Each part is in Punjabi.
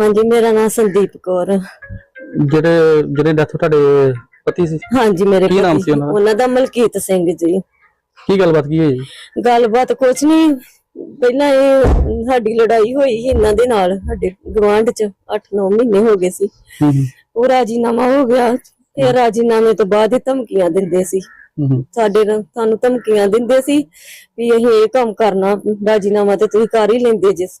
ਹਾਂਜੀ ਮੇਰਾ ਨਾਮ ਸੰਦੀਪ ਕੌਰ। ਜਿਹੜੇ ਜਿਹੜੇ ਡੈਥ ਤੁਹਾਡੇ ਪਤੀ ਸੀ? ਹਾਂਜੀ ਮੇਰੇ ਕੀ ਨਾਮ ਪਤੀ- ਸੀ ਉਹਨਾਂ ਦਾ? ਉਹਨਾਂ ਦਾ ਮਲਕੀਤ ਸਿੰਘ ਜੀ। ਕੀ ਗੱਲਬਾਤ ਕੀ ਹੋਈ? ਗੱਲਬਾਤ ਕੁਛ ਨਹੀਂ। ਪਹਿਲਾਂ ਇਹ ਸਾਡੀ ਲੜਾਈ ਹੋਈ ਸੀ ਇਹਨਾਂ ਦੇ ਨਾਲ ਸਾਡੇ ਗਵਾਂਢ ਚ 8-9 ਮਹੀਨੇ ਹੋ ਗਏ ਸੀ। ਹੂੰ ਹੂੰ, ਉਹ ਰਾਜੀਨਾਮਾ ਹੋ ਗਿਆ ਤੇ ਰਾਜੀਨਾਮੇ ਤੋਂ ਬਾਅਦ ਇਹ ਧਮਕੀਆਂ ਦਿੰਦੇ ਸੀ। ਹੂੰ ਹੂੰ, ਸਾਡੇ ਨਾਲ ਸਾਨੂੰ ਧਮਕੀਆਂ ਦਿੰਦੇ ਸੀ ਵੀ ਅਸੀਂ ਇਹ ਕੰਮ ਕਰਨਾ ਰਾਜੀਨਾਮਾ ਤੇ ਤੁਸੀਂ ਕਰ ਹੀ ਲੈਂਦੇ ਜਿਸ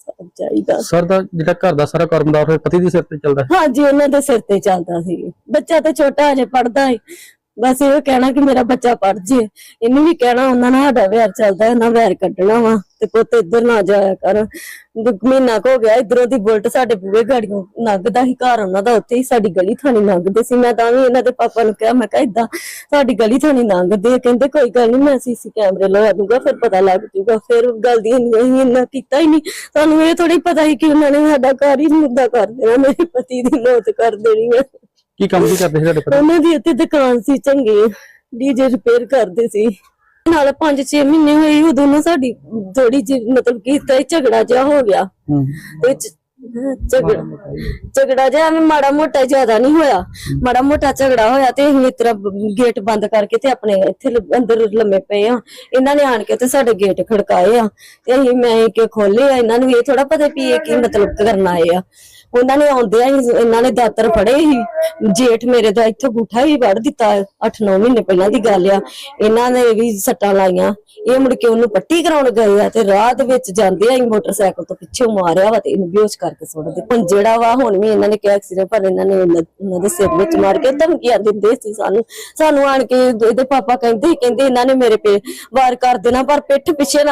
ਸਭ ਚਾਹੀਦਾ। ਸਰ ਦਾ ਜਿਹੜਾ ਘਰ ਦਾ ਸਾਰਾ ਕਾਰੋਬਾਰ ਹੋਏ ਪਤੀ ਦੇ ਸਿਰ ਤੇ ਚੱਲਦਾ ਹੈ? ਹਾਂਜੀ ਉਹਨਾਂ ਦੇ ਸਿਰ ਤੇ ਚੱਲਦਾ ਸੀ। ਬੱਚਾ ਤੇ ਛੋਟਾ ਹਜੇ ਪੜਦਾ ਹੈ ਬਸ ਇਹ ਕਹਿਣਾ ਕਿ ਮੇਰਾ ਬੱਚਾ ਪੜ ਜੇ। ਇਹਨੂੰ ਵੀ ਕਹਿਣਾ ਉਹਨਾਂ ਨਾਲ ਸਾਡਾ ਵੈਰ ਚੱਲਦਾ ਉਹਨਾਂ ਵੈਰ ਕੱਢਣਾ ਵਾ। ਤੇ ਪੁੱਤ ਇੱਧਰ ਨਾ ਜਾਇਆ ਕਰ। ਮਹੀਨਾ ਕੁ ਹੋ ਗਿਆ ਇਧਰੋਂ ਦੀ ਬੁਲਟ ਸਾਡੇ ਬੂਹੇ ਗਾੜੀਆਂ ਲੰਘਦਾ ਸੀ ਘਰ ਉਹਨਾਂ ਦਾ ਉੱਥੇ ਹੀ ਸਾਡੀ ਗਲੀ ਥਾਣੀ ਲੰਘਦੇ ਸੀ। ਮੈਂ ਤਾਂ ਵੀ ਇਹਨਾਂ ਦੇ ਪਾਪਾ ਨੂੰ ਕਿਹਾ ਮੈਂ ਕਿਹਾ ਇਦਾਂ ਸਾਡੀ ਗਲੀ ਥਾਣੀ ਲੰਘਦੇ। ਕਹਿੰਦੇ ਕੋਈ ਗੱਲ ਨਹੀਂ ਮੈਂ ਸੀਸੀ ਕੈਮਰੇ ਲਗਾ ਦੂੰਗਾ ਫਿਰ ਪਤਾ ਲੱਗ ਜੂਗਾ। ਫਿਰ ਗੱਲ ਦੀ ਅਸੀਂ ਇੰਨਾ ਕੀਤਾ ਹੀ ਨਹੀਂ। ਸਾਨੂੰ ਇਹ ਥੋੜੀ ਪਤਾ ਸੀ ਕਿ ਉਹਨਾਂ ਨੇ ਸਾਡਾ ਘਰ ਹੀ ਮੁੱਦਾ ਕਰ ਦੇਣਾ ਮੇਰੇ ਪਤੀ ਦੀ ਮੌਤ ਕਰ ਦੇਣੀ ਹੈ ਕੀ ਕੰਮ ਕੀ ਕਰਦੇ ਸੀ ਤੁਹਾਡੇ ਪਤੀ? ਉਹਨਾਂ ਦੀ ਇੱਥੇ ਦੁਕਾਨ ਸੀ ਚੰਗੀ ਡੀਜੇ ਰਿਪੇਅਰ ਕਰਦੇ ਸੀ। ਨਾਲ 5-6 ਮਹੀਨੇ ਹੋਏ ਉਦੋਂ ਨਾ ਸਾਡੀ ਥੋੜੀ ਜਿਹੀ ਮਤਲਬ ਕਿ ਤਾਂ ਝਗੜਾ ਜਿਹਾ ਹੋ ਗਿਆ। ਤੇ ਚ- ਝਗੜਾ ਝਗੜਾ ਜਿਹਾ ਐਵੇਂ ਮਾੜਾ ਮੋਟਾ ਜ਼ਿਆਦਾ ਨਹੀਂ ਹੋਇਆ। ਮਾੜਾ ਮੋਟਾ ਝਗੜਾ ਹੋਇਆ ਤੇ ਅਸੀਂ ਇਸ ਤਰ੍ਹਾਂ ਗੇਟ ਬੰਦ ਕਰਕੇ ਤੇ ਆਪਣੇ ਇੱਥੇ ਲ- ਅੰਦਰ ਲੰਮੇ ਪਏ ਆ। ਇਹਨਾਂ ਨੇ ਆਣ ਕੇ ਤੇ ਸਾਡੇ ਗੇਟ ਖੜਕਾਏ ਆ। ਤੇ ਅਸੀਂ ਮੈਂ ਕਿ ਖੋਲੇ ਆ। ਇਹਨਾਂ ਨੂੰ ਇਹ ਥੋੜਾ ਪਤਾ ਵੀ ਇਹ ਕੀ ਮਤਲਬ ਕਰਨ ਆਏ ਆ। ਉਹਨਾਂ ਨੇ ਆਉਂਦੇ ਆ ਇਹਨਾਂ ਨੇ ਦਾਤਰ ਫੜੇ ਸੀ। ਜੇਠ ਮੇਰੇ ਦਾ ਇੱਥੇ ਗੁੱਠਾ ਹੀ ਵੜ ਦਿੱਤਾ 8-9 ਮਹੀਨੇ ਪਹਿਲਾਂ ਦੀ ਗੱਲ ਆ। ਇਹਨਾਂ ਨੇ ਵੀ ਸੱਟਾਂ ਲਾਈਆਂ। ਇਹ ਮੁੜ ਕੇ ਉਹਨੂੰ ਪੱਟੀ ਕਰਾਉਣ ਗਏ ਆ ਤੇ ਰਾਹ ਦੇ ਵਿੱਚ ਜਾਂਦੇ ਆ ਹੀ ਮੋਟਰਸਾਈਕਲ ਤੋਂ ਪਿੱਛੇ ਮਾਰਿਆ ਵਾ ਤੇ ਇਹਨੂੰ ਬੇਹੋਸ਼ ਕਰਕੇ ਸੁੱਟ ਦਿੱਤਾ। ਹੁਣ ਜਿਹੜਾ ਵਾ ਹੁਣ ਵੀ ਇਹਨਾਂ ਨੇ ਕਿਹਾ ਐਕਸੀਡੈਂਟ ਪਰ ਇਹਨਾਂ ਨੇ ਉਹਨਾਂ ਦੇ ਸਿਰ ਵਿੱਚ ਮਾਰ ਕੇ ਧਮਕੀਆਂ ਦਿੰਦੇ ਸੀ ਸਾਨੂੰ। ਸਾਨੂੰ ਆਣ ਕੇ ਇਹਦੇ ਪਾਪਾ ਕਹਿੰਦੇ ਸੀ, ਕਹਿੰਦੇ ਇਹਨਾਂ ਨੇ ਮੇਰੇ ਪੇ ਵਾਰ ਕਰ ਦੇਣਾ ਪਰ ਪਿੱਠ ਪਿੱਛੇ ਨਾ